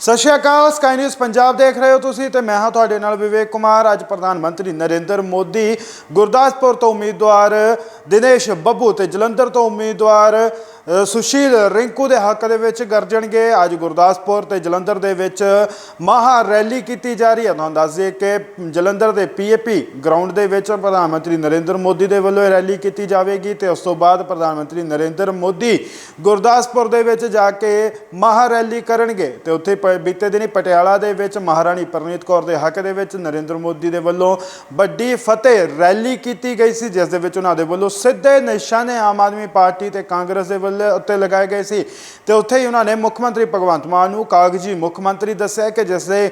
ਸਤਿ ਸ਼੍ਰੀ ਅਕਾਲ ਸਕਾਈ ਨਿਊਜ਼ ਪੰਜਾਬ ਦੇਖ ਰਹੇ ਹੋ ਤੁਸੀਂ ਤੇ ਮੈਂ ਹਾਂ ਤੁਹਾਡੇ ਨਾਲ ਵਿਵੇਕ ਕੁਮਾਰ। ਅੱਜ ਪ੍ਰਧਾਨ ਮੰਤਰੀ ਨਰਿੰਦਰ ਮੋਦੀ ਗੁਰਦਾਸਪੁਰ ਤੋਂ ਉਮੀਦਵਾਰ ਦਿਨੇਸ਼ ਬੱਬੂ ਤੇ ਜਲੰਧਰ ਤੋਂ ਉਮੀਦਵਾਰ ਸੁਸ਼ੀਲ ਰਿੰਕੂ ਦੇ ਹੱਕ ਦੇ ਵਿੱਚ ਗਰਜਣਗੇ। ਅੱਜ ਗੁਰਦਾਸਪੁਰ ਤੇ ਜਲੰਧਰ ਦੇ ਵਿੱਚ ਮਹਾ ਰੈਲੀ ਕੀਤੀ ਜਾ ਰਹੀ ਹੈ। ਤੁਹਾਨੂੰ ਦੱਸ ਦਈਏ ਕਿ ਜਲੰਧਰ ਦੇ ਪੀਏਪੀ ਗਰਾਊਂਡ ਦੇ ਵਿੱਚ ਪ੍ਰਧਾਨ ਮੰਤਰੀ ਨਰਿੰਦਰ ਮੋਦੀ ਦੇ ਵੱਲੋਂ ਇਹ ਰੈਲੀ ਕੀਤੀ ਜਾਵੇਗੀ ਤੇ ਉਸ ਤੋਂ ਬਾਅਦ ਪ੍ਰਧਾਨ ਮੰਤਰੀ ਨਰਿੰਦਰ ਮੋਦੀ ਗੁਰਦਾਸਪੁਰ ਦੇ ਵਿੱਚ ਜਾ ਕੇ ਮਹਾ ਰੈਲੀ ਕਰਨਗੇ ਤੇ ਉੱਥੇ ਪ- ਬੀਤੇ ਦਿਨੀ ਪਟਿਆਲਾ ਦੇ ਵਿੱਚ ਮਹਾਰਾਣੀ ਪਰਨੀਤ ਕੌਰ ਦੇ ਹੱਕ ਦੇ ਵਿੱਚ ਨਰਿੰਦਰ ਮੋਦੀ ਦੇ ਵੱਲੋਂ ਵੱਡੀ ਫਤਿਹ ਰੈਲੀ ਕੀਤੀ ਗਈ ਸੀ, ਜਿਸ ਦੇ ਵਿੱਚ ਉਹਨਾਂ ਦੇ ਵੱਲੋਂ ਸਿੱਧੇ ਨਿਸ਼ਾਨੇ ਆਮ ਆਦਮੀ ਪਾਰਟੀ ਤੇ ਕਾਂਗਰਸ ਦੇ ਵੱਲੋਂ ਉੱਤੇ ਲਗਾਏ ਗਏ ਸੀ। ਤੇ ਉੱਥੇ ਹੀ ਉਹਨਾਂ ਨੇ ਮੁੱਖ ਮੰਤਰੀ ਭਗਵੰਤ ਮਾਨ ਨੂੰ ਕਾਗਜ਼ੀ ਮੁੱਖ ਮੰਤਰੀ ਦੱਸਿਆ ਕਿ ਜਿਸ ਦੇ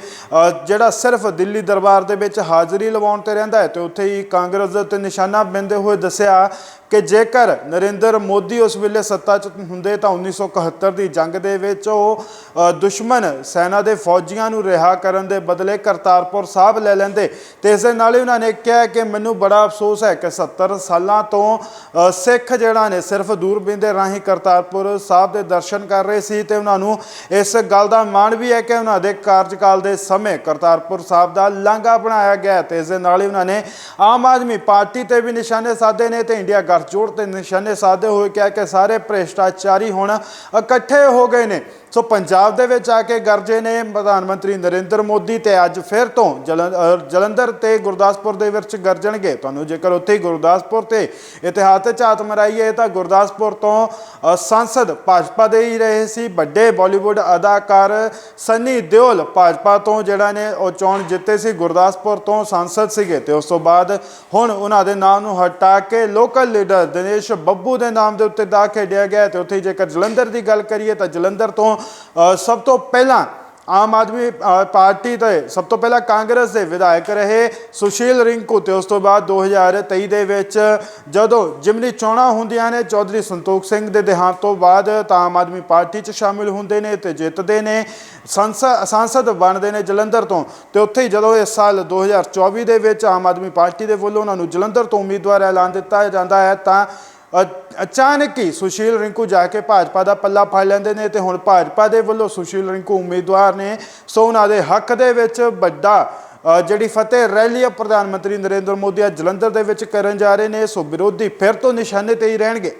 ਜਿਹੜਾ ਸਿਰਫ ਦਿੱਲੀ ਦਰਬਾਰ ਦੇ ਵਿੱਚ ਹਾਜ਼ਰੀ ਲਵਾਉਣ ਤੇ ਰਹਿੰਦਾ ਹੈ ਤੇ ਉੱਥੇ ਹੀ ਕਾਂਗਰਸ ਦੇ ਉੱਤੇ ਨਿਸ਼ਾਨਾ ਬਿੰਦੇ ਹੋਏ ਦੱਸਿਆ ਕਿ ਜੇਕਰ ਨਰਿੰਦਰ ਮੋਦੀ ਉਸ ਵੇਲੇ ਸੱਤਾ 'ਚ ਹੁੰਦੇ ਤਾਂ 1971 ਦੀ ਜੰਗ ਦੇ ਵਿੱਚ ਉਹ ਦੁਸ਼ਮਣ ਸੈਨਾ ਦੇ ਫੌਜੀਆਂ ਨੂੰ ਰਿਹਾ ਕਰਨ ਦੇ ਬਦਲੇ ਕਰਤਾਰਪੁਰ ਸਾਹਿਬ ਲੈ ਲੈਂਦੇ। ਤੇ ਇਸ ਦੇ ਨਾਲ ਹੀ ਉਹਨਾਂ ਨੇ ਕਿਹਾ ਕਿ ਮੈਨੂੰ ਬੜਾ ਅਫਸੋਸ ਹੈ ਕਿ 70 ਸਾਲਾਂ ਤੋਂ ਸਿੱਖ ਜਿਹੜਾ ਨੇ ਸਿਰਫ ਦੂਰਬੀਨ ਦੇ ਰਾਹੀਂ ਕਰਤਾਰਪੁਰ ਸਾਹਿਬ ਦੇ ਦਰਸ਼ਨ ਕਰ ਰਹੇ ਸੀ ਤੇ ਉਹਨਾਂ ਨੂੰ ਇਸ ਗੱਲ ਦਾ ਮਾਣ ਵੀ ਹੈ ਕਿ ਉਹਨਾਂ ਦੇ ਕਾਰਜਕਾਲ ਦੇ ਸਮੇਂ ਕਰਤਾਰਪੁਰ ਸਾਹਿਬ ਦਾ ਲਾਂਘਾ ਬਣਾਇਆ ਗਿਆ ਹੈ ਤੇ ਇਸ ਦੇ ਨਾਲ ਹੀ ਉਹਨਾਂ ਨੇ ਆਮ ਆਦਮੀ ਪਾਰਟੀ ਤੇ ਵੀ ਨਿਸ਼ਾਨੇ ਸਾਧੇ ਨੇ ਤੇ ਇੰਡੀਆ ਗੱਠਜੋੜ ਤੇ ਨਿਸ਼ਾਨੇ ਸਾਧੇ ਹੋਏ ਕਿਹਾ ਕਿ ਸਾਰੇ ਭ੍ਰਿਸ਼ਟਾਚਾਰੀ ਹੁਣ ਇਕੱਠੇ ਹੋ ਗਏ ਨੇ। ਸੋ ਪੰਜਾਬ ਦੇ ਵਿੱਚ ਆ ਕੇ ਗਰਜੇ ਨੇ ਪ੍ਰਧਾਨ ਮੰਤਰੀ ਨਰਿੰਦਰ ਮੋਦੀ ਤੇ ਅੱਜ ਫਿਰ ਤੋਂ ਜਲੰ- ਜਲੰਧਰ ਤੇ ਗੁਰਦਾਸਪੁਰ ਦੇ ਵਿੱਚ ਗਰਜਣਗੇ। ਤੁਹਾਨੂੰ ਜੇਕਰ ਉੱਥੇ ਹੀ ਗੁਰਦਾਸਪੁਰ ਤੇ ਇਤਿਹਾਸ ਤੇ ਝਾਤ ਮਰਾਈਏ ਤਾਂ ਗੁਰਦਾਸਪੁਰ ਤੋਂ ਅ, ਸੰਸਦ ਭਾਜਪਾ ਦੇ ਹੀ ਰਹੇ ਸੀ। ਵੱਡੇ ਬਾਲੀਵੁੱਡ ਅਦਾਕਾਰ ਸੰਨੀ ਦਿਓਲ ਭਾਜਪਾ ਤੋਂ ਜਿਹੜਾ ਨੇ ਉਹ ਚੋਣ ਜਿੱਤੇ ਸੀ ਗੁਰਦਾਸਪੁਰ ਤੋਂ ਸੰਸਦ ਸੀਗੇ ਤੇ ਉਸ ਤੋਂ ਬਾਅਦ ਹੁਣ ਉਹਨਾਂ ਦੇ ਨਾਮ ਨੂੰ ਹਟਾ ਕੇ ਲੋਕਲ ਲੀਡਰ ਦਿਨੇਸ਼ ਬੱਬੂ ਦੇ ਨਾਮ ਦੇ ਉੱਤੇ ਦਾ ਖੇਡਿਆ ਗਿਆ ਤੇ ਉੱਥੇ ਜੇਕਰ ਜਲੰਧਰ ਦੀ ਗੱਲ ਕਰੀਏ ਤਾਂ ਜਲੰਧਰ ਤੋਂ ਸਭ ਤੋਂ ਪਹਿਲਾਂ ਆਮ ਆਦਮੀ ਪਾਰਟੀ ਤੇ ਸਭ ਤੋਂ ਪਹਿਲਾਂ ਕਾਂਗਰਸ ਦੇ ਵਿਧਾਇਕ ਰਹੇ ਸੁਸ਼ੀਲ ਰਿੰਕੂ ਤੇ ਉਸ ਤੋਂ ਬਾਅਦ 2023 ਦੇ ਵਿੱਚ ਜਦੋਂ ਜਿਮਨੀ ਚੋਣਾਂ ਹੁੰਦੀਆਂ ਨੇ, ਚੌਧਰੀ ਸੰਤੋਖ ਸਿੰਘ ਦੇ ਦੇਹਾਂਤ ਤੋਂ ਬਾਅਦ ਤਾਂ ਆਮ ਆਦਮੀ ਪਾਰਟੀ 'ਚ ਸ਼ਾਮਿਲ ਹੁੰਦੇ ਨੇ ਤੇ ਜਿੱਤਦੇ ਨੇ। ਸੰਸਦ ਬਣਦੇ ਨੇ ਜਲੰਧਰ ਤੋਂ ਤੇ ਉੱਥੇ ਹੀ ਜਦੋਂ ਇਸ ਸਾਲ 2024 ਦੇ ਵਿੱਚ ਆਮ ਆਦਮੀ ਪਾਰਟੀ ਦੇ ਵੱਲੋਂ ਉਹਨਾਂ ਨੂੰ ਜਲੰਧਰ ਤੋਂ ਉਮੀਦਵਾਰ ਐਲਾਨ ਦਿੱਤਾ ਜਾਂਦਾ ਹੈ ਤਾਂ ਅਚਾਨਕ ਹੀ ਸੁਸ਼ੀਲ ਰਿੰਕੂ ਜਾ ਕੇ ਭਾਜਪਾ ਦਾ ਪੱਲਾ ਫੜ ਲੈਂਦੇ ਨੇ ਤੇ ਹੁਣ ਭਾਜਪਾ ਦੇ ਵੱਲੋਂ ਸੁਸ਼ੀਲ ਰਿੰਕੂ ਉਮੀਦਵਾਰ ਨੇ ਸੋ ਉਹਨਾਂ ਦੇ ਹੱਕ ਦੇ ਵਿੱਚ ਵੱਡਾ ਜਿਹੜੀ ਫਤਿਹ ਰੈਲੀ ਆ ਪ੍ਰਧਾਨ ਮੰਤਰੀ ਨਰਿੰਦਰ ਮੋਦੀ ਆ ਜਲੰਧਰ ਦੇ ਵਿੱਚ ਕਰਨ ਜਾ ਰਹੇ ਨੇ, ਸੋ ਵਿਰੋਧੀ ਫਿਰ ਤੋਂ ਨਿਸ਼ਾਨੇ ਤੇ ਹੀ ਰਹਿਣਗੇ।